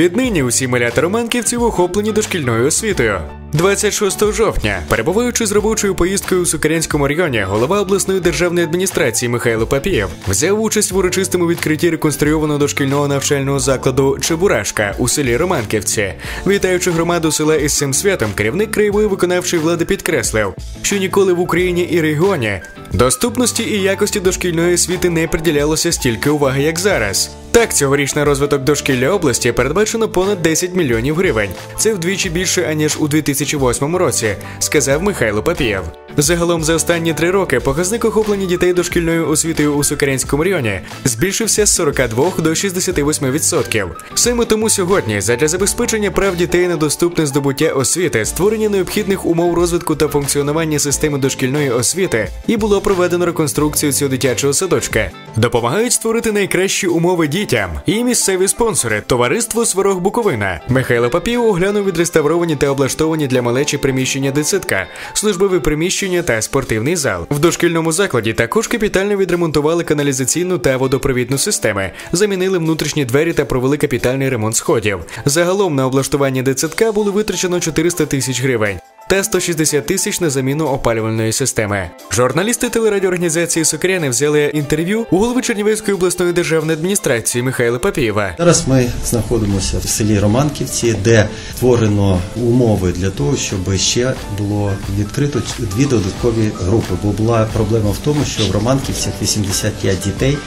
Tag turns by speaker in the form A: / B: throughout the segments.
A: Віднині усі малята романківців охоплені дошкільною освітою. 26 жовтня, перебуваючи з робочою поїздкою у Сукарянському районі, голова обласної державної адміністрації Михайло Папієв взяв участь в урочистому відкритті реконструйованого дошкільного навчального закладу Чебурашка у селі Романківці. Вітаючи громаду села із цим святом, керівник краєвої виконавчої влади підкреслив, що ніколи в Україні і регіоні доступності і якості дошкільної освіти не приділялося стільки уваги, як зараз. Так, цьогоріч на розвиток дошкілля області передбачено понад 10 мільйонів гривень. Це вдвічі більше аніж у 2008 році, сказав Михайло Папієв. Загалом за останні три роки показник охоплення дітей дошкільною освітою у Сукарянському районі збільшився з 42 до 68%. Саме тому сьогодні, задля забезпечення прав дітей на доступне здобуття освіти, створення необхідних умов розвитку та функціонування системи дошкільної освіти, і було проведено реконструкцію цього дитячого садочка. Допомагають створити найкращі умови дітям і місцеві спонсори товариство Сварог Буковина. Михайло Папієв оглянув відреставровані та облаштовані для малечі приміщення дитсадка, службові приміщення та спортивний зал. В дошкільному закладі також капітально відремонтували каналізаційну та водопровідну системи, замінили внутрішні двері та провели капітальний ремонт сходів. Загалом на облаштування дитсадка було витрачено 400 тисяч гривень. Та 160 тисяч на заміну опалювальної системи. Журналісти телерадіоорганізації Сокиряни взяли інтерв'ю у голови Чернівецької обласної державної адміністрації Михайла Папієва.
B: Зараз ми знаходимося в селі Романківці, де створено умови для того, щоб ще було відкрито дві додаткові групи. Бо була проблема в тому, що в Романківцях 85 дітей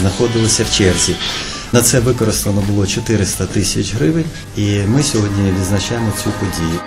B: знаходилися в черзі. На це використано було 400 тисяч гривень, і ми сьогодні відзначаємо цю подію.